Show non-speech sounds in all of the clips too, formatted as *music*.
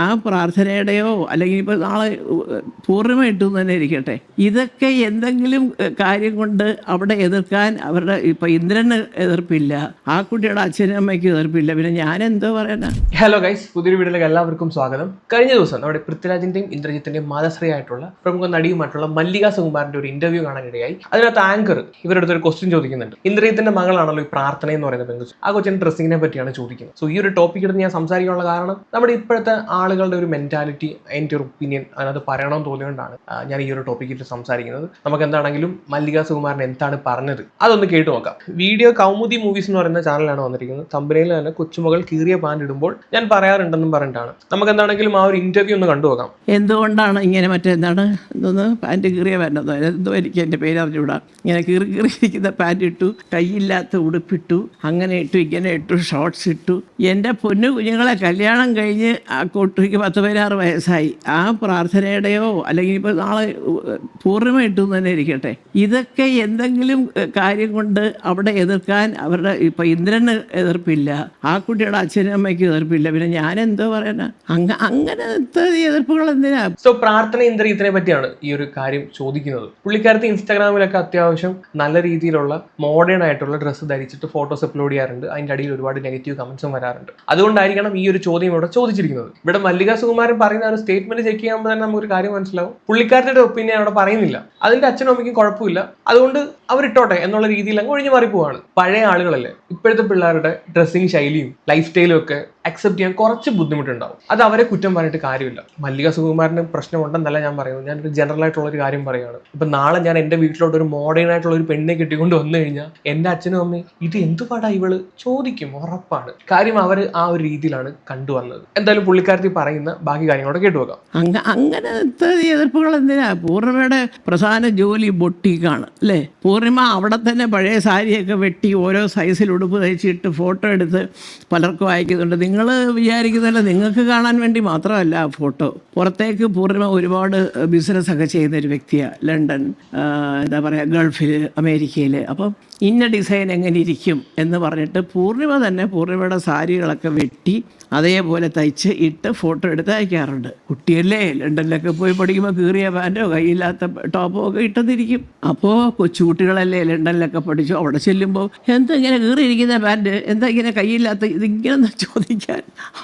ആ പ്രാർത്ഥനയുടെയോ അല്ലെങ്കിൽ ഇപ്പോൾ നാളെ പൂർണമായിട്ടും തന്നെ ഇരിക്കട്ടെ. ഇതൊക്കെ എന്തെങ്കിലും കാര്യം കൊണ്ട് അവിടെ എതിർക്കാൻ അവരുടെ ഇപ്പം ഇന്ദ്രന് എതിർപ്പില്ല ആ കുട്ടിയുടെ അച്ഛനും അമ്മയ്ക്ക് എതിർപ്പില്ല. പിന്നെ ഞാൻ എന്തോ പറയണ ഹലോ ഗൈസ് പുതിയൊരു വീട്ടിലേക്ക് എല്ലാവർക്കും സ്വാഗതം. കഴിഞ്ഞ ദിവസം നമ്മുടെ പൃഥ്വിരാജിന്റെയും ഇന്ദ്രജിത്തിന്റെയും മാതശ്രീ ആയിട്ടുള്ള പ്രമുഖ നടിയുമായിട്ടുള്ള മല്ലിക സുകുമാരന്റെ ഒരു ഇന്റർവ്യൂ കാണാനിടയായി. അതിനകത്ത് ആങ്കർ ഇവരുടെ ഒരു ക്വസ്റ്റ്യൻ ചോദിക്കുന്നുണ്ട്. ഇന്ദ്രജിത്തിന്റെ മകളാണല്ലോ ഈ പ്രാർത്ഥന എന്ന് പറയുന്ന പെൺകുച്ചു ആ കൊച്ചിന്റെ ഡ്രസ്സിങ്ങിനെ പറ്റിയാണ് ചോദിക്കുന്നത്. സോ ഈ ഒരു ടോപ്പിക് എടുത്ത് ഞാൻ സംസാരിക്കാനുള്ള കാരണം നമ്മുടെ ഇപ്പോഴത്തെ ആളുകളുടെ ഒരു മെന്റാലിറ്റി എന്റെ ഒരു ഒപ്പീനിയൻ അതിനകത്ത് പറയണമെന്ന് തോന്നിയുകൊണ്ടാണ് ആ, ഞാൻ ഈ ഒരു ടോപ്പിക്കിൽ സംസാരിക്കുന്നത്. നമുക്ക് എന്താണെങ്കിലും മല്ലിക സുകുമാരൻ എന്താണ് പറഞ്ഞത്? അതൊന്ന് കേട്ടു നോക്കാം. വീഡിയോ കൗമുദി മൂവീസ് എന്ന് പറയുന്ന ചാനലാണ് വന്നിരിക്കുന്നത്. കമ്പനിയിൽ തന്നെ കൊച്ചുമകൾ കീറിയ പാന്റ് ഇടുമ്പോൾ ഞാൻ പറയാറുണ്ടെന്നും പറഞ്ഞിട്ടാണ്. നമുക്ക് എന്താണെങ്കിലും ആ ഒരു ഇന്റർവ്യൂ ഒന്ന് കണ്ടു നോക്കാം. എന്തുകൊണ്ടാണ് ഇങ്ങനെ മറ്റെന്താണ് എന്തോന്ന്? പാന്റ് കീറിയ പാന്റോ എന്തോ എനിക്ക് എന്റെ പേര് അറിഞ്ഞുകൂടാ. ഇങ്ങനെ കീറി കീറിയിരിക്കുന്ന പാന്റ് ഇട്ടു കൈയില്ലാത്ത ഉടുപ്പിട്ടു അങ്ങനെ ഇട്ടു ഇങ്ങനെ ഇട്ടു ഷോർട്സ് ഇട്ടു. എന്റെ പൊന്നു കുഞ്ഞുങ്ങളെ കല്യാണം കഴിഞ്ഞ് ആ കുട്ടിക്ക് പത്ത് പതിനാറ് വയസ്സായി. ആ പ്രാർത്ഥനയുടെയോ അല്ലെങ്കിൽ ഇപ്പോൾ നാളെ പൂർണിമ ഇട്ടു തന്നെ ഇരിക്കട്ടെ. ഇതൊക്കെ എന്തെങ്കിലും കാര്യം കൊണ്ട് അവിടെ എതിർക്കാൻ അവരുടെ ഇപ്പം ഇന്ദ്രന് എതിർപ്പില്ല. ആ കുട്ടിയുടെ അച്ഛനും അമ്മയ്ക്കും എതിർപ്പില്ല. പിന്നെ ഞാൻ എന്തോ പറയണ? അങ്ങ അങ്ങനത്തെ എതിർപ്പുകൾ എന്തിനാ? സോ പ്രാർത്ഥന ഇന്ദ്രിയത്തിനെ പറ്റിയാണ് ഈ ഒരു കാര്യം ചോദിക്കുന്നത്. പുള്ളിക്കാരത്ത് ഇൻസ്റ്റാഗ്രാമിലൊക്കെ അത്യാവശ്യം നല്ല രീതിയിലുള്ള മോഡേൺ ആയിട്ടുള്ള ഡ്രസ്സ് ധരിച്ചിട്ട് ഫോട്ടോസ് അപ്ലോഡ് ചെയ്യാറുണ്ട്. അതിന്റെ അടിയിൽ ഒരുപാട് നെഗറ്റീവ് കമന്റ്സും വരാറുണ്ട്. അതുകൊണ്ടായിരിക്കണം ഈ ഒരു ചോദ്യം ഇവിടെ ചോദിച്ചിരിക്കുന്നത്. ഇവിടെ മല്ലിക സുകുമാരൻ പറയുന്ന ഒരു സ്റ്റേറ്റ്മെന്റ് ചെക്ക് ചെയ്യുമ്പോൾ തന്നെ നമുക്കൊരു കാര്യം മനസ്സിലാവും. പുള്ളിക്കാരുടെ ഒപ്പീനിയൻ അവിടെ പറയുന്നില്ല. അതിന്റെ അച്ഛനും അമ്മയ്ക്കും കുഴപ്പമില്ല. അതുകൊണ്ട് അവരിട്ടോട്ടെ എന്നുള്ള രീതിയിൽ അങ്ങ് ഒഴിഞ്ഞു മാറി പോവാണ് പഴയ ആളുകളല്ലേ? ഇപ്പോഴത്തെ പിള്ളേരുടെ ഡ്രസ്സിങ് ശൈലിയും ലൈഫ് സ്റ്റൈലും ഒക്കെ അക്സെപ്റ്റ് ചെയ്യാൻ കുറച്ച് ബുദ്ധിമുട്ടുണ്ടാവും. അത് അവരെ കുറ്റം പറഞ്ഞിട്ട് കാര്യമില്ല. മല്ലിക സുകുമാരന് പ്രശ്നമുണ്ടെന്നല്ല ഞാൻ പറയുന്നത്. ഞാനൊരു ജനറൽ ആയിട്ടുള്ള ഒരു കാര്യം പറയുകയാണ്. ഇപ്പൊ നാളെ ഞാൻ എന്റെ വീട്ടിലോട്ട് ഒരു മോഡേൺ ആയിട്ടുള്ള ഒരു പെണ്ണിനെ കിട്ടിക്കൊണ്ട് വന്നു കഴിഞ്ഞാൽ എന്റെ അച്ഛനും അമ്മയും ഇത് എന്തുപാടാ ഇവൾ? ചോദിക്കും ഉറപ്പാണ്. കാര്യം അവർ ആ ഒരു രീതിയിലാണ് കണ്ടുവന്നത്. എന്തായാലും പുള്ളിക്കാരത്തി പറയുന്ന ബാക്കി കാര്യങ്ങളോട് കേട്ടുവെക്കാം അങ്ങ അങ്ങനത്തെ എതിർപ്പുകൾ എന്തിനാ? പൂർണിമയുടെ പ്രധാന ജോലി ബൊട്ടിക്കാണ് അല്ലേ? പൂർണിമ അവിടെ തന്നെ പഴയ സാരിയൊക്കെ വെട്ടി ഓരോ സൈസിൽ ഉടുപ്പ് തയ്ച്ചിട്ട് ഫോട്ടോ എടുത്ത് പലർക്കും അയക്കുന്നുണ്ട്. നിങ്ങൾ വിചാരിക്കുന്നതല്ല നിങ്ങൾക്ക് കാണാൻ വേണ്ടി മാത്രമല്ല ഫോട്ടോ. പുറത്തേക്ക് പൂർണമായി ഒരുപാട് ബിസിനസ് ഒക്കെ ചെയ്യുന്ന ഒരു വ്യക്തിയാണ് ലണ്ടൻ എന്താ പറയുക ഗൾഫിൽ അമേരിക്കയിൽ അപ്പം ഇന്ന ഡിസൈൻ എങ്ങനെ ഇരിക്കും എന്ന് പറഞ്ഞിട്ട് പൂർണിമ തന്നെ പൂർണിമയുടെ സാരികളൊക്കെ വെട്ടി അതേപോലെ തയ്ച്ച് ഇട്ട് ഫോട്ടോ എടുത്ത് അയക്കാറുണ്ട്. കുട്ടിയല്ലേ ലണ്ടനിലൊക്കെ പോയി പഠിക്കുമ്പോൾ കീറിയ പാന്റോ കയ്യില്ലാത്ത ടോപ്പോ ഒക്കെ ഇട്ടതിരിക്കും. അപ്പോൾ കൊച്ചുകുട്ടികളല്ലേ ലണ്ടനിലൊക്കെ പഠിച്ചു അവിടെ ചെല്ലുമ്പോൾ എന്താ ഇങ്ങനെ കീറിയിരിക്കുന്ന പാന്റ് എന്താ ഇങ്ങനെ കയ്യില്ലാത്ത? ഇതിങ്ങനെ ചോദിക്കാൻ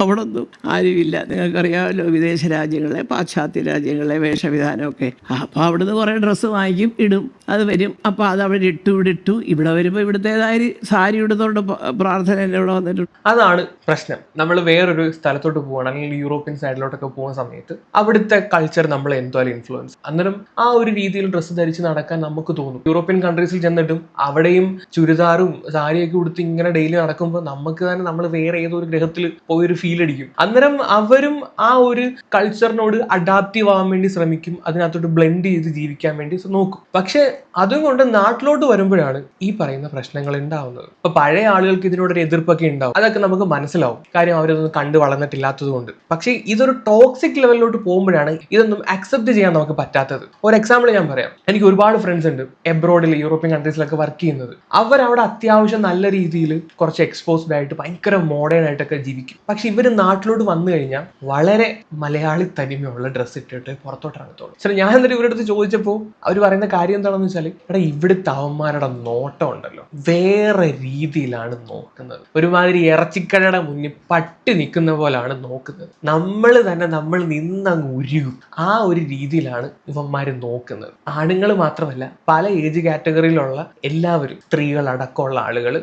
അവിടെ ഒന്നും ആരുമില്ല. നിങ്ങൾക്കറിയാമല്ലോ വിദേശ രാജ്യങ്ങളെ പാശ്ചാത്യ രാജ്യങ്ങളെ വേഷവിധാനമൊക്കെ. അപ്പോൾ അവിടുന്ന് കുറേ ഡ്രസ്സ് വാങ്ങിക്കും ഇടും അത് വരും. അപ്പോൾ അത് അവിടെ ഇട്ടു ഇവിടെ ഇട്ടു. ഇവിടെ വരുമ്പോൾ ഇവിടുത്തേതായ സാരി ഇടുന്നതുകൊണ്ട് പ്രാർത്ഥനയിൽ ഇവിടെ വന്നിട്ടുണ്ട്. അതാണ് പ്രശ്നം. നമ്മൾ വേറൊരു സ്ഥലത്തോട്ട് പോകണം അല്ലെങ്കിൽ യൂറോപ്യൻ സൈഡിലോട്ടൊക്കെ പോകുന്ന സമയത്ത് അവിടുത്തെ കൾച്ചർ നമ്മൾ എന്തായാലും ഇൻഫ്ലുവൻസ് അന്നേരം ആ ഒരു രീതിയിൽ ഡ്രസ്സ് ധരിച്ച് നടക്കാൻ നമുക്ക് തോന്നും. യൂറോപ്യൻ കൺട്രീസിൽ ചെന്നിട്ടും അവിടെയും ചുരിദാറും സാരിയൊക്കെ ഉടുത്ത് ഇങ്ങനെ ഡെയിലി നടക്കുമ്പോൾ നമുക്ക് തന്നെ നമ്മൾ വേറെ ഏതോ ഒരു ഗ്രഹത്തിൽ പോയൊരു ഫീൽ അടിക്കും. അന്നേരം അവരും ആ ഒരു കൾച്ചറിനോട് അഡാപ്റ്റീവ് ആവാൻ വേണ്ടി ശ്രമിക്കും. അതിനകത്തോട്ട് ബ്ലെൻഡ് ചെയ്ത് ജീവിക്കാൻ വേണ്ടി നോക്കും. പക്ഷെ അതും കൊണ്ട് നാട്ടിലോട്ട് വരുമ്പോഴാണ് ഈ പറയുന്ന പ്രശ്നങ്ങൾ ഉണ്ടാവുന്നത് ഇപ്പൊ പഴയ ആളുകൾക്ക് ഇതിനോടൊരു എതിർപ്പൊക്കെ ഉണ്ടാവും അതൊക്കെ നമുക്ക് മനസ്സിലാവും. കാര്യം അവരൊന്നും കണ്ടു വളർന്നിട്ടില്ലാത്തത് കൊണ്ട്. പക്ഷേ ഇതൊരു ടോക്സിക് ലെവലിലോട്ട് പോകുമ്പോഴാണ് ഇതൊന്നും അക്സെപ്റ്റ് ചെയ്യാൻ നമുക്ക് പറ്റാത്തത്. ഒരു എക്സാമ്പിൾ ഞാൻ പറയാം. എനിക്ക് ഒരുപാട് ഫ്രണ്ട്സ് ഉണ്ട് എബ്രോഡിൽ യൂറോപ്യൻ കൺട്രീസിലൊക്കെ വർക്ക് ചെയ്യുന്നത്. അവരവിടെ അത്യാവശ്യം നല്ല രീതിയിൽ കുറച്ച് എക്സ്പോസ്ഡ് ആയിട്ട് ഭയങ്കര മോഡേൺ ആയിട്ടൊക്കെ ജീവിക്കും. പക്ഷെ ഇവർ നാട്ടിലോട്ട് വന്നു കഴിഞ്ഞാൽ വളരെ മലയാളി തനിമയുള്ള ഡ്രസ്സ് ഇട്ടിട്ട് പുറത്തോട്ട് ഇറങ്ങത്തുള്ളൂ. ചില ഞാൻ എന്നിട്ട് ഇവരുടെ അടുത്ത് ചോദിച്ചപ്പോൾ അവർ പറയുന്ന കാര്യം എന്താണെന്ന് വെച്ചാൽ എടാ ഇവിടുത്തെ അവന്മാരുടെ നോട്ടം ഉണ്ടല്ലോ. വേറെ രീതിയിലാണ് നോക്കുന്നത്. ഒരുമാതിരി ഇറച്ചിക്കടയുടെ മുന്നിൽ പട്ടി നിൽക്കുന്ന പോലാണ് നോക്കുന്നത്. നമ്മൾ തന്നെ നമ്മൾ നിന്നങ്ങ് ഉരുകും. ആ ഒരു രീതിയിലാണ് ഇവന്മാർ നോക്കുന്നത്. ആണുങ്ങൾ മാത്രമല്ല പല ഏജ് കാറ്റഗറിയിലുള്ള എല്ലാവരും സ്ത്രീകൾ അടക്കമുള്ള ആളുകൾ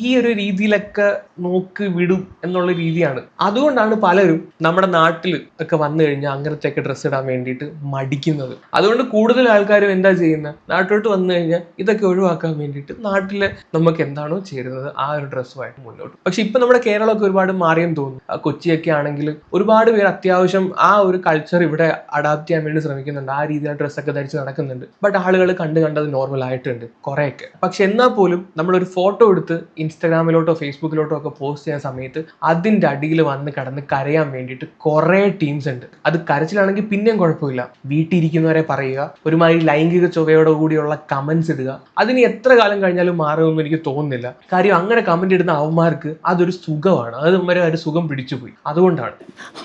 ഈ ഒരു രീതിയിലൊക്കെ നോക്ക് വിടും എന്നുള്ള രീതിയാണ്. അതുകൊണ്ടാണ് പലരും നമ്മുടെ നാട്ടിൽ ഒക്കെ വന്നു കഴിഞ്ഞാൽ അങ്ങനത്തെയൊക്കെ ഡ്രസ്സ് ഇടാൻ വേണ്ടിയിട്ട് മടിക്കുന്നത്. അതുകൊണ്ട് കൂടുതൽ ആൾക്കാരും എന്താ ചെയ്യുന്നത് നാട്ടിലോട്ട് വന്നു കഴിഞ്ഞാൽ ഇതൊക്കെ ഒഴിവാക്കാൻ വേണ്ടിയിട്ട് നാട്ടിലെ നമുക്ക് എന്താണോ ചേരുന്നത് ആ ഒരു ഡ്രസ്സുമായിട്ട് മുന്നോട്ട്. പക്ഷെ ഇപ്പൊ നമ്മുടെ കേരളമൊക്കെ ഒരുപാട് മാറിയെന്ന് തോന്നുന്നു. കൊച്ചിയൊക്കെ ആണെങ്കിൽ ഒരുപാട് പേര് അത്യാവശ്യം ആ ഒരു കൾച്ചർ ഇവിടെ അഡാപ്റ്റ് ചെയ്യാൻ വേണ്ടി ശ്രമിക്കുന്നുണ്ട്. ആ രീതിയിൽ ഡ്രസ്സൊക്കെ ധരിച്ച് നടക്കുന്നുണ്ട്. ബട്ട് ആളുകൾ കണ്ട് കണ്ടത് നോർമൽ ആയിട്ടുണ്ട് കുറേയൊക്കെ. പക്ഷെ എന്നാൽ പോലും നമ്മളൊരു ഫോട്ടോ എടുത്ത് ഇൻസ്റ്റാഗ്രാമിലോട്ടോ ഫേസ്ബുക്കിലോട്ടോ ഒക്കെ പോസ്റ്റ് ചെയ്യുന്ന സമയത്ത് അതിന്റെ അടിയിൽ വന്ന് കടന്ന് കരയാൻ വേണ്ടിയിട്ട് കുറേ ടീംസ് ഉണ്ട്. അത് കരച്ചിലാണെങ്കിൽ പിന്നെയും കുഴപ്പമില്ല. വീട്ടിലിരിക്കുന്നവരെ പറയുക ഒരുമാതിരി ലൈംഗിക ചൊവ്വയോട് കൂടിയുള്ള കമന്റ്സ് ഇടുക. അതിന് എത്ര കാലം കഴിഞ്ഞാലും മാറുമെന്ന് എനിക്ക് തോന്നുന്നില്ല. കാര്യം അങ്ങനെ കമന്റ് ഇടുന്ന അവന്മാർക്ക് അതൊരു സുഖമാണ്. അത് വരെ ഒരു സുഖം പിടിച്ചുപോയി. അതുകൊണ്ടാണ്.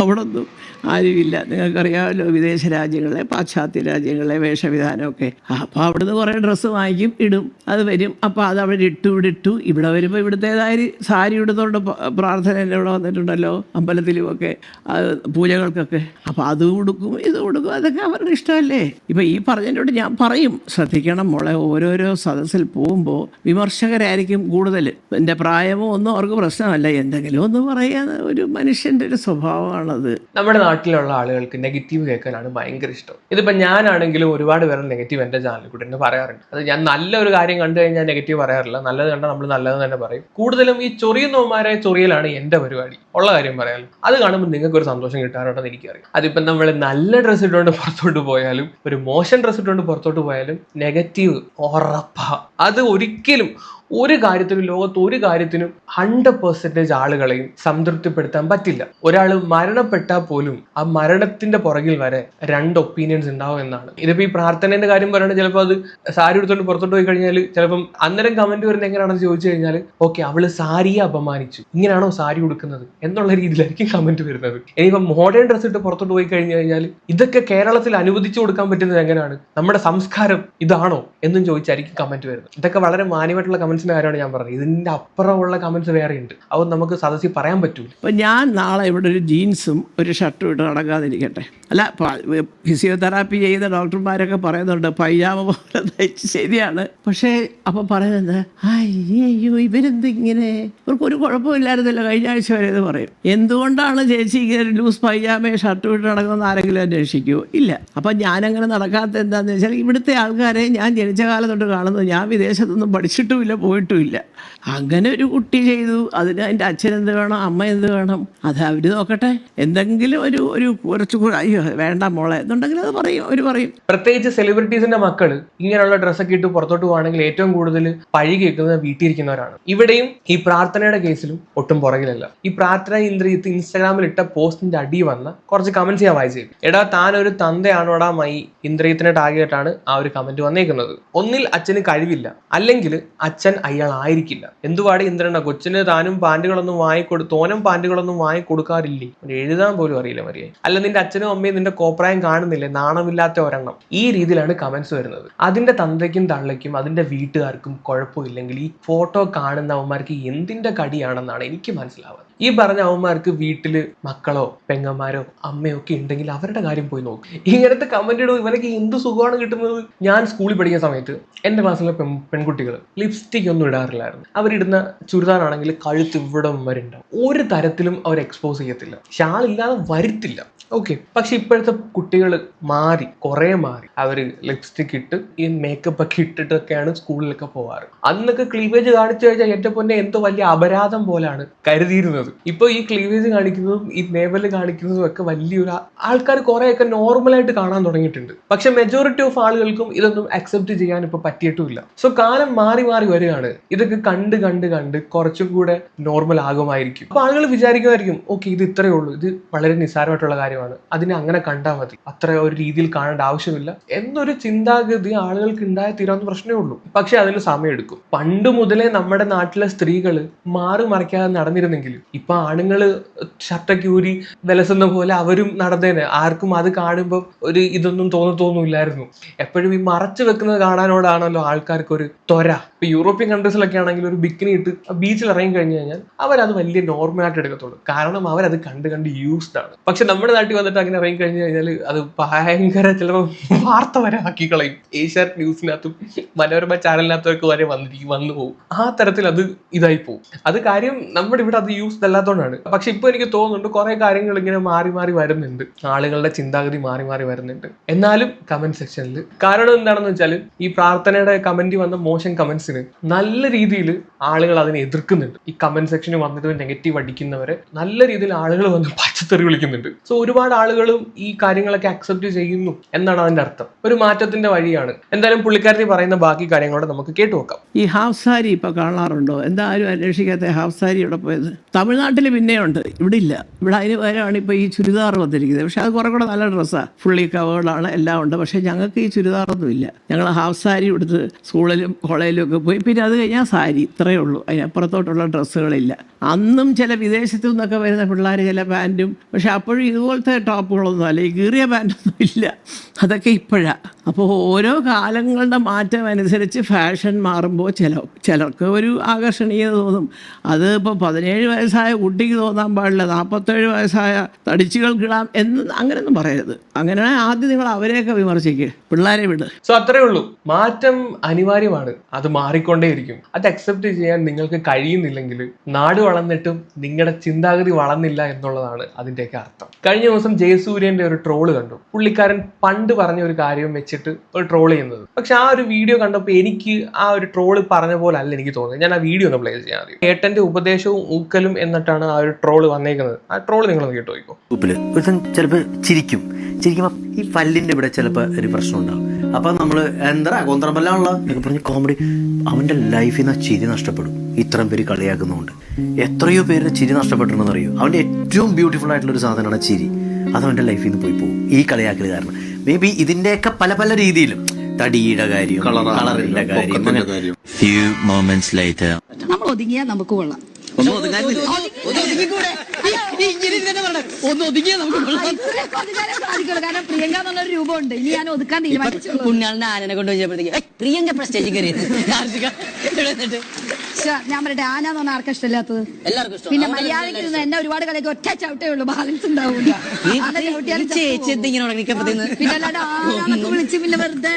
അവിടെ ആരുമില്ല. നിങ്ങൾക്കറിയാമല്ലോ വിദേശ രാജ്യങ്ങളെ പാശ്ചാത്യ രാജ്യങ്ങളെ വേഷവിധാനമൊക്കെ. അപ്പോൾ അവിടുന്ന് കുറേ ഡ്രസ്സ് വാങ്ങിക്കും ഇടും. അത് വരും. അപ്പോൾ അത് അവിടെ ഇട്ടു ഇവിടെ ഇട്ടു. ഇവിടെ വരുമ്പോൾ ഇവിടുത്തേതായ സാരി ഇടുന്നതുകൊണ്ട് പ്രാർത്ഥന എന്റെ ഇവിടെ വന്നിട്ടുണ്ടല്ലോ അമ്പലത്തിലുമൊക്കെ പൂജകൾക്കൊക്കെ. അപ്പോൾ അത് കൊടുക്കും ഇത് കൊടുക്കും അതൊക്കെ അവരുടെ ഇഷ്ടമല്ലേ? ഇപ്പോൾ ഈ പറഞ്ഞതിനോട് ഞാൻ പറയും ശ്രദ്ധിക്കണം മോളെ ഓരോരോ സദസ്സിൽ പോകുമ്പോൾ വിമർശകരായിരിക്കും കൂടുതൽ എന്റെ പ്രായമോ ഒന്നും അവർക്ക് പ്രശ്നമല്ല എന്തെങ്കിലും ഒന്ന് പറയാൻ ഒരു മനുഷ്യന്റെ ഒരു സ്വഭാവമാണത്. നമ്മുടെ നാട്ടിലുള്ള ആളുകൾക്ക് നെഗറ്റീവ് കേൾക്കാനാണ് ഭയങ്കര ഇഷ്ടം. ഇതിപ്പോ ഞാനാണെങ്കിലും ഒരുപാട് പേര് നെഗറ്റീവ് എന്റെ ചാനലിൽ കൂടെ എന്നെ പറയാറുണ്ട്. അത് ഞാൻ നല്ലൊരു കാര്യം കണ്ടു കഴിഞ്ഞാൽ നെഗറ്റീവ് പറയാറില്ല. നല്ലത് കണ്ടാൽ നമ്മൾ നല്ലത് തന്നെ പറയും. കൂടുതലും ഈ ചൊറിയുന്നവന്മാരെ ചൊറിയലാണ് എന്റെ പരിപാടി. ഉള്ള കാര്യം പറയാലും. അത് കാണുമ്പോൾ നിങ്ങൾക്ക് ഒരു സന്തോഷം കിട്ടാറുണ്ടെന്ന് എനിക്കറിയാം. അതിപ്പം നമ്മൾ നല്ല ഡ്രസ്സ് ഇട്ടുകൊണ്ട് പുറത്തോട്ട് പോയാലും ഒരു മോശം ഡ്രസ്സ് ഇട്ടുകൊണ്ട് പുറത്തോട്ട് പോയാലും നെഗറ്റീവ് ഉറപ്പാ. അത് ഒരിക്കലും ഒരു കാര്യത്തിനും ലോകത്ത് ഒരു കാര്യത്തിനും ഹൺഡ്രഡ് പെർസെന്റേജ് ആളുകളെയും സംതൃപ്തിപ്പെടുത്താൻ പറ്റില്ല. ഒരാൾ മരണപ്പെട്ടാൽ പോലും ആ മരണത്തിന്റെ പുറകിൽ വരെ രണ്ട് ഒപ്പീനിയൻസ് ഉണ്ടാവും എന്നാണ്. ഇതിപ്പോൾ ഈ പ്രാർത്ഥനയുടെ കാര്യം പറയുകയാണെങ്കിൽ ചിലപ്പോൾ അത് സാരി എടുത്തോണ്ട് പുറത്തോട്ട് പോയി കഴിഞ്ഞാൽ ചിലപ്പം അന്നേരം കമന്റ് വരുന്ന എങ്ങനെയാണെന്ന് ചോദിച്ചു കഴിഞ്ഞാൽ ഓക്കെ അവൾ സാരിയെ അപമാനിച്ചു. ഇങ്ങനെയാണോ സാരി ഉടുക്കുന്നത്? എന്നുള്ള രീതിയിലായിരിക്കും കമന്റ് വരുന്നത്. ഇനിയിപ്പം മോഡേൺ ഡ്രസ്സ് ഇട്ട് പുറത്തോട്ട് പോയി കഴിഞ്ഞു കഴിഞ്ഞാൽ ഇതൊക്കെ കേരളത്തിൽ അനുവദിച്ചു കൊടുക്കാൻ പറ്റുന്നത് എങ്ങനെയാണ്? നമ്മുടെ സംസ്കാരം ഇതാണോ എന്നും ചോദിച്ചായിരിക്കും കമന്റ് വരുന്നത്. ഇതൊക്കെ വളരെ മാന്യമായിട്ടുള്ള കമന്റ്സിന്റെ കാര്യമാണ് ഞാൻ പറഞ്ഞത്? ഇതിന്റെ അപ്പുറമുള്ള കമന്റ്സ് വേറെ ഉണ്ട് അത് നമുക്ക് സദസ്സിൽ പറയാൻ പറ്റൂല. അപ്പൊ ഞാൻ നാളെ ഇവിടെ ഒരു ജീൻസും ഒരു ഷർട്ടും ഇട്ട് നടക്കാതിരിക്കട്ടെ. അല്ല ഫിസിയോതെറാപ്പി ചെയ്ത ഡോക്ടർമാരൊക്കെ പറയുന്നുണ്ട് പൈജാമ പോലെ തയ്ച്ച് ശരിയാണ്. പക്ഷേ അപ്പൊ പറയുന്നത് അയ്യോ ഇവരെന്ത് ഇങ്ങനെ? ഇവർക്ക് ഒരു കുഴപ്പമില്ലായിരുന്നല്ലോ കഴിഞ്ഞ ആഴ്ച വരെ ഇത് പറയും. എന്തുകൊണ്ടാണ് ചേച്ചി ഇങ്ങനെ ലൂസ് പൈജാമയെ ഷർട്ടും ഇട്ട് നടക്കുന്ന ആരെങ്കിലും അന്വേഷിക്കുമോ ഇല്ല. അപ്പം ഞാനങ്ങനെ നടക്കാത്ത എന്താണെന്ന് വെച്ചാൽ ഇവിടുത്തെ ആൾക്കാരെ ഞാൻ ജനിച്ച കാലം തൊട്ട് കാണുന്നത് ഞാൻ വിദേശത്തൊന്നും പഠിച്ചിട്ടുമില്ല പോയിട്ടുമില്ല. അങ്ങനെ ഒരു കുട്ടി ചെയ്തു. അതിന് അതിന്റെ അച്ഛൻ എന്ത് വേണം? അമ്മ എന്ത് വേണം? അത് അവർ നോക്കട്ടെ. എന്തെങ്കിലും ഒരു ഒരു കുറച്ച് അയ്യോ വേണ്ട മോളെ എന്നുണ്ടെങ്കിൽ അത് പറയും അവർ പറയും. പ്രത്യേകിച്ച് സെലിബ്രിറ്റീസിന്റെ മക്കൾ ഇങ്ങനെയുള്ള ഡ്രസ്സൊക്കെ ഇട്ട് പുറത്തോട്ട് പോകുകയാണെങ്കിൽ ഏറ്റവും കൂടുതൽ പഴി കേൾക്കുന്നത് വീട്ടിലിരിക്കുന്നവരാണ്. ഇവിടെയും ഈ പ്രാർത്ഥനയുടെ കേസിലും ഒട്ടും പുറകിലല്ല. ഈ പ്രാർത്ഥന ഇന്ദ്രിയത്ത് ഇൻസ്റ്റാഗ്രാമിൽ ഇട്ട പോസ്റ്റിന്റെ അടി വന്ന കുറച്ച് കമന്റ്സ് ഞാൻ വായിച്ചു എടാ താൻ ഒരു തന്തയാണോടാ മൈ ഇന്ദ്രിയത്തിനെ ടാർഗറ്റാണ് ആ ഒരു കമന്റ് വന്നേക്കുന്നത്. ഒന്നിൽ അച്ഛന് കഴിവില്ല. അല്ലെങ്കിൽ അച്ഛൻ അയാൾ ആയിരിക്കില്ല എന്തുവാട് ഇന്ദ്രനാ? കൊച്ചിന് താനും പാന്റുകളൊന്നും വാങ്ങിക്കൊടു തോനും പാന്റുകളൊന്നും വാങ്ങി കൊടുക്കാറില്ലേ അവന് എഴുതാൻ പോലും അറിയില്ല മരിയെ. അല്ല നിന്റെ അച്ഛനും അമ്മയും നിന്റെ കോപ്രായം കാണുന്നില്ലേ? നാണമില്ലാത്ത ഒരെണ്ണം. ഈ രീതിയിലാണ് കമന്റ്സ് വരുന്നത്. അതിന്റെ തന്തയ്ക്കും തള്ളയ്ക്കും അതിന്റെ വീട്ടുകാർക്കും കുഴപ്പമില്ലെങ്കിൽ ഈ ഫോട്ടോ കാണുന്നവന്മാർക്ക് എന്തിന്റെ കടിയാണെന്നാണ് എനിക്ക് മനസ്സിലാവുന്നത് ഈ പറഞ്ഞ അവന്മാർക്ക് വീട്ടിൽ മക്കളോ പെങ്ങന്മാരോ അമ്മയോ ഒക്കെ ഉണ്ടെങ്കിൽ അവരുടെ കാര്യം പോയി നോക്കും. ഇങ്ങനത്തെ കമന്റ് ഇടും ഇവരൊക്കെ എന്ത് സുഖമാണ് കിട്ടുന്നത്? ഞാൻ സ്കൂളിൽ പഠിക്കുന്ന സമയത്ത് എന്റെ ക്ലാസ്സിലെ പെൺ പെൺകുട്ടികൾ ലിപ്സ്റ്റിക് ഒന്നും ഇടാറില്ലായിരുന്നു. അവരിടുന്ന ചുരിദാറാണെങ്കിൽ കഴുത്ത് ഇവിടം വരെ ഉണ്ടാവും. ഒരു തരത്തിലും അവർ എക്സ്പോസ് ചെയ്യത്തില്ല. ഷാൾ ഇല്ലാതെ വരുത്തില്ല. ഓക്കെ പക്ഷെ ഇപ്പോഴത്തെ കുട്ടികൾ മാറി കുറേ മാറി. അവർ ലിപ്സ്റ്റിക് ഇട്ട് ഈ മേക്കപ്പ് ഒക്കെ ഇട്ടിട്ടൊക്കെയാണ് സ്കൂളിലൊക്കെ പോവാറ്. അന്നൊക്കെ ക്ലീവേജ് കാണിച്ചു കഴിഞ്ഞാൽ എന്റെ പൊന്നെ എന്തോ വലിയ അപരാധം പോലാണ് കരുതിയിരുന്നത്. ഇപ്പൊ ഈ ക്ലീവേജ് കാണിക്കുന്നതും ഈ നേവൽ കാണിക്കുന്നതും ഒക്കെ വലിയൊരു ആൾക്കാർ ഒക്കെ നോർമലായിട്ട് കാണാൻ തുടങ്ങിയിട്ടുണ്ട്. പക്ഷെ മെജോറിറ്റി ഓഫ് ആളുകൾക്കും ഇതൊന്നും അക്സെപ്റ്റ് ചെയ്യാൻ ഇപ്പൊ പറ്റിയിട്ടുമില്ല. സോ കാലം മാറി മാറി വരികയാണ്. ഇതൊക്കെ കണ്ട് കണ്ട് കണ്ട് കുറച്ചും കൂടെ നോർമൽ ആകുമായിരിക്കും. അപ്പൊ ആളുകൾ വിചാരിക്കുമായിരിക്കും ഓക്കെ ഇത് ഇത്രയേ ഉള്ളൂ. ഇത് വളരെ നിസ്സാരമായിട്ടുള്ള കാര്യമാണ്. അതിനെ അങ്ങനെ കണ്ടാൽ മതി. അത്ര ഒരു രീതിയിൽ കാണേണ്ട ആവശ്യമില്ല. എന്നൊരു ചിന്താഗതി ആളുകൾക്ക് ഉണ്ടായ തീരാവുന്ന പ്രശ്നമേ ഉള്ളൂ. പക്ഷെ അതിന് സമയമെടുക്കും. പണ്ട് മുതലേ നമ്മുടെ നാട്ടിലെ സ്ത്രീകൾ മാറി മറിക്കാതെ നടന്നിരുന്നെങ്കിൽ ഇപ്പൊ ആണുങ്ങൾ ഷർട്ടൊക്കെ ഊരി വിലസുന്ന പോലെ അവരും നടന്നേനെ. ആർക്കും അത് കാണുമ്പോൾ ഒരു ഇതൊന്നും തോന്നത്തോന്നുമില്ലായിരുന്നു. എപ്പോഴും ഈ മറച്ചു വെക്കുന്നത് കാണാനോടാണല്ലോ ആൾക്കാർക്ക് ഒരു ത്വര ഇപ്പൊ യൂറോപ്യൻ കൺട്രീസിലൊക്കെ ആണെങ്കിൽ ഒരു ബിക്കിനി ഇട്ട് ബീച്ചിൽ ഇറങ്ങി കഴിഞ്ഞു കഴിഞ്ഞാൽ അവരത് വലിയ നോർമലായിട്ട് എടുക്കത്തുള്ളൂ. കാരണം അവരത് കണ്ട് കണ്ട് യൂസ്ഡ് ആണ്. പക്ഷെ നമ്മുടെ നാട്ടിൽ വന്നിട്ട് അങ്ങനെ ഇറങ്ങി കഴിഞ്ഞു കഴിഞ്ഞാൽ അത് ഭയങ്കര ചിലപ്പോൾ വാർത്ത വരെ ആക്കി കളയും. ഏഷ്യാനെറ്റ് ന്യൂസിനകത്തും മനോരമ ചാനലിനകത്തൊക്കെ വരെ വന്നിരിക്കും വന്നു പോകും. ആ തരത്തിൽ അത് ഇതായി പോകും. അത് കാര്യം നമ്മുടെ ഇവിടെ അത് യൂസ്ഡ് അല്ലാത്തതുകൊണ്ടാണ് പക്ഷെ ഇപ്പൊ എനിക്ക് തോന്നുന്നുണ്ട് കുറെ കാര്യങ്ങൾ ഇങ്ങനെ മാറി മാറി വരുന്നുണ്ട്. ആളുകളുടെ ചിന്താഗതി മാറി മാറി വരുന്നുണ്ട്. എന്നാലും കമന്റ് സെക്ഷനിൽ കാരണം എന്താണെന്ന് വെച്ചാൽ ഈ പ്രാർത്ഥനയുടെ കമന്റ് വന്ന മോശം കമന്റ്സിന് നല്ല രീതിയിൽ ആളുകൾ അതിനെ എതിർക്കുന്നുണ്ട്. ഈ കമന്റ് സെക്ഷനിൽ വന്നിട്ട് നെഗറ്റീവ് അടിക്കുന്നവരെ നല്ല രീതിയിൽ ആളുകൾ വന്ന് പച്ചത്തെറി വിളിക്കുന്നുണ്ട്. സോ ഒരു ഒരുപാട് ആളുകളും ഈ കാര്യങ്ങളൊക്കെ അക്സെപ്റ്റ് ചെയ്യുന്നു എന്നാണ് അതിന്റെ അർത്ഥം. ഒരു മാറ്റത്തിന്റെ വഴിയാണ്. എന്തായാലും പുള്ളിക്കാരത്തി പറയുന്ന ബാക്കി കാര്യങ്ങളോടെ നമുക്ക് കേട്ടു നോക്കാം. ഈ ഹാഫ് സാരി ഇപ്പൊ കാണാറുണ്ടോ? എന്താ ആരും അന്വേഷിക്കാത്ത ഹാഫ് സാരി ഇവിടെ പോയത്? തമിഴ്നാട്ടിൽ പിന്നെയുണ്ട്. ഇവിടെ ഇല്ല ഇവിടെ അതിന് പകരമാണ് ഇപ്പൊ ഈ ചുരിദാർ വന്നിരിക്കുന്നത്. പക്ഷെ അത് കുറെ കൂടെ നല്ല ഡ്രസ്സാണ് ഫുള്ളി കവേർഡാണ് എല്ലാം ഉണ്ട്. പക്ഷെ ഞങ്ങൾക്ക് ഈ ചുരിദാറൊന്നും ഇല്ല. ഞങ്ങൾ ഹാഫ് സാരി എടുത്ത് സ്കൂളിലും കോളേജിലും ഒക്കെ പോയി. പിന്നെ അത് കഴിഞ്ഞാൽ സാരി. ഇത്രയേ ഉള്ളൂ. അതിനപ്പുറത്തോട്ടുള്ള ഡ്രസ്സുകളില്ല. അന്നും ചില വിദേശത്തു നിന്നൊക്കെ വരുന്ന പിള്ളേർ ചില പാന്റും പക്ഷെ അപ്പോഴും ഇതുപോലത്തെ ടോപ്പുകളൊന്നും അല്ല. ഈ കീറിയ പാന്റൊന്നും ഇല്ല. അതൊക്കെ ഇപ്പോഴാണ് അപ്പോൾ ഓരോ കാലങ്ങളുടെ മാറ്റം അനുസരിച്ച് ഫാഷൻ മാറുമ്പോൾ ചില ചിലർക്ക് ഒരു ആകർഷണീയത തോന്നും. അത് ഇപ്പോൾ പതിനേഴ് വയസ്സായ കുട്ടിക്ക് തോന്നാൻ പാടില്ല. നാൽപ്പത്തേഴ് വയസ്സായ തടിച്ചുകൾക്കിടാം എന്ന് അങ്ങനെയൊന്നും പറയരുത്. അങ്ങനെ ആദ്യം നിങ്ങൾ അവരെയൊക്കെ വിമർശിക്കുക പിള്ളേരെ വിട്. സോ അത്രേ ഉള്ളൂ. മാറ്റം അനിവാര്യമാണ്. അത് മാറിക്കൊണ്ടേയിരിക്കും. അത് അക്സെപ്റ്റ് ചെയ്യാൻ നിങ്ങൾക്ക് കഴിയുന്നില്ലെങ്കിൽ നാട് വളർന്നിട്ടും നിങ്ങളുടെ ചിന്താഗതി വളർന്നില്ല എന്നുള്ളതാണ് അതിന്റെയൊക്കെ അർത്ഥം. കഴിഞ്ഞ ദിവസം ജയസൂര്യന്റെ ഒരു ട്രോൾ കണ്ടു. പുള്ളിക്കാരൻ പണ്ട് പറഞ്ഞ ഒരു കാര്യം വെച്ചിട്ട് ഒരു ട്രോൾ ചെയ്യുന്നത്. പക്ഷെ ആ ഒരു വീഡിയോ കണ്ടപ്പോൾ എനിക്ക് ആ ഒരു ട്രോൾ പറഞ്ഞ പോലെ അല്ല എനിക്ക് തോന്നുന്നത് ഞാൻ ആ വീഡിയോ ഒന്ന് പ്ലേ ചെയ്യാൻ മതി ഏട്ടന്റെ ഉപദേശവും ഊക്കലും എന്നിട്ടാണ് ആ ഒരു ട്രോൾ വന്നേക്കുന്നത്. ആ ട്രോൾ നിങ്ങളൊന്ന് കേട്ടോ നോക്കൂ ചിലപ്പോൾ ചിരിക്കും. ചിരിക്കുമ്പോൾ ഈ പല്ലിന്റെ ഇവിടെ ചിലപ്പോൾ ഒരു പ്രശ്നം ഉണ്ടാവും. അപ്പൊ നമ്മൾ എന്താ കൊന്തറമ്പല്ലാണല്ലോ എന്നൊക്കെ പറഞ്ഞ് കോമഡി അവന്റെ ലൈഫിൽ നിന്ന് ആ ചിരി നഷ്ടപ്പെടും. ഇത്രയും പേര് കളിയാക്കുന്നതുകൊണ്ട് എത്രയോ പേരുടെ ചിരി നഷ്ടപ്പെട്ടിട്ടുണ്ടെന്ന് അറിയോ അവന്റെ ഏറ്റവും ബ്യൂട്ടിഫുൾ ആയിട്ടുള്ള ഒരു സാധനമാണ് ചിരി. അത് അവന്റെ ലൈഫിൽ നിന്ന് പോയി പോകും. ഈ കളിയാക്കൽ കാരണം. മേ ബി ഇതിന്റെയൊക്കെ പല പല രീതിയിലും. തടിയുടെ കാര്യം കളറിന്റെ കാര്യം ഫ്യൂ മൊമെന്റ്സ് moments നമ്മൾ ഒതുങ്ങിയാൽ നമുക്ക് കൊള്ളാം. ഒന്നും ഒതുങ്ങാനില്ല. ഒതുങ്ങിയാൽ നമുക്ക് കൊള്ളാം. കാരണം പ്രിയങ്ക എന്നുള്ളൊരു രൂപമുണ്ട്. ഇനി ഞാൻ ഒതുക്കാൻ തീരുമാനിച്ചു പുണ്യാളിന്റെ ആനനെ കൊണ്ട് വെച്ചപ്പോഴത്തേക്ക് പ്രിയങ്ക *laughs* ഞാൻ പറയട്ടെ ആന എന്ന് പറഞ്ഞാൽ ആർക്കാ ഇഷ്ടമില്ലാത്തത്? എല്ലാവർക്കും ഇഷ്ടം. പിന്നെ മലയാളിക്ക് ഇരുന്ന് എന്നെ ഒരുപാട് കളിയൊക്കെ ഒറ്റ ചവിട്ടേ ഉള്ളൂ ബാലൻസ് ഉണ്ടാവില്ല ആന ചവിട്ടിയാലും ചേച്ചി ഉടങ്ങിക്കപ്പത്തേന്ന് പിന്നെ അല്ലാണ്ട് ആനന്നൊക്കെ വിളിച്ച് പിന്നെ വെറുതെ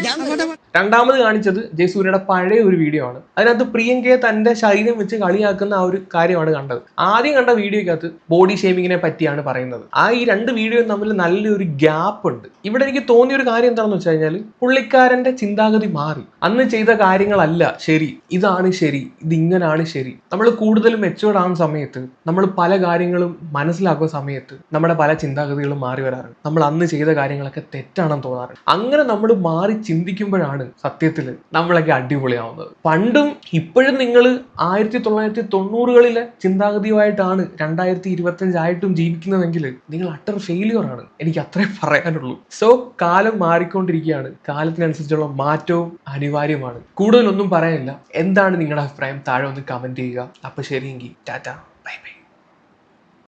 രണ്ടാമത് കാണിച്ചത് ജയസൂര്യയുടെ പഴയ ഒരു വീഡിയോ ആണ്. അതിനകത്ത് പ്രിയങ്കയെ തന്റെ ശരീരം വെച്ച് കളിയാക്കുന്ന ആ ഒരു കാര്യമാണ് കണ്ടത്. ആദ്യം കണ്ട വീഡിയോക്കകത്ത് ബോഡി ഷേമിങ്ങിനെ പറ്റിയാണ് പറയുന്നത്. ആ ഈ രണ്ട് വീഡിയോ തമ്മിൽ നല്ലൊരു ഗ്യാപ്പ് ഉണ്ട്. ഇവിടെ എനിക്ക് തോന്നിയ ഒരു കാര്യം എന്താണെന്ന് വെച്ച് കഴിഞ്ഞാൽ പുള്ളിക്കാരന്റെ ചിന്താഗതി മാറി. അന്ന് ചെയ്ത കാര്യങ്ങളല്ല ശരി ഇതാണ് ശരി ഇത് ഇങ്ങനാണ് ശരി. നമ്മൾ കൂടുതൽ മെച്ചുവേർഡ് ആവുന്ന സമയത്ത് നമ്മൾ പല കാര്യങ്ങളും മനസ്സിലാക്കുന്ന സമയത്ത് നമ്മുടെ പല ചിന്താഗതികളും മാറി വരാറുണ്ട്. നമ്മൾ അന്ന് ചെയ്ത കാര്യങ്ങളൊക്കെ തെറ്റാണെന്ന് തോന്നാറുണ്ട്. അങ്ങനെ നമ്മൾ മാറി ചിന്തിക്കുമ്പോഴാണ് സത്യത്തിൽ നമ്മളൊക്കെ അടിപൊളിയാവുന്നത്. പണ്ടും ഇപ്പോഴും നിങ്ങൾ ആയിരത്തി തൊള്ളായിരത്തി തൊണ്ണൂറുകളിലെ ചിന്താഗതിയുമായിട്ടാണ് രണ്ടായിരത്തി ഇരുപത്തഞ്ചായിട്ടും ജീവിക്കുന്നതെങ്കിൽ നിങ്ങൾ അട്ടർ ഫെയിലിയർ ആണ്. എനിക്ക് അത്രേ പറയാനുള്ളൂ. സോ കാലം മാറിക്കൊണ്ടിരിക്കുകയാണ്. കാലത്തിനനുസരിച്ചുള്ള മാറ്റവും അനിവാര്യമാണ് കൂടുതലൊന്നും പറയാനില്ല എന്താണ് നിങ്ങളുടെ അഭിപ്രായം? താഴെ ഒന്ന് കമന്റ് ചെയ്യുക. അപ്പോൾ ശരിയെങ്കിൽ ടാറ്റ. Bye bye.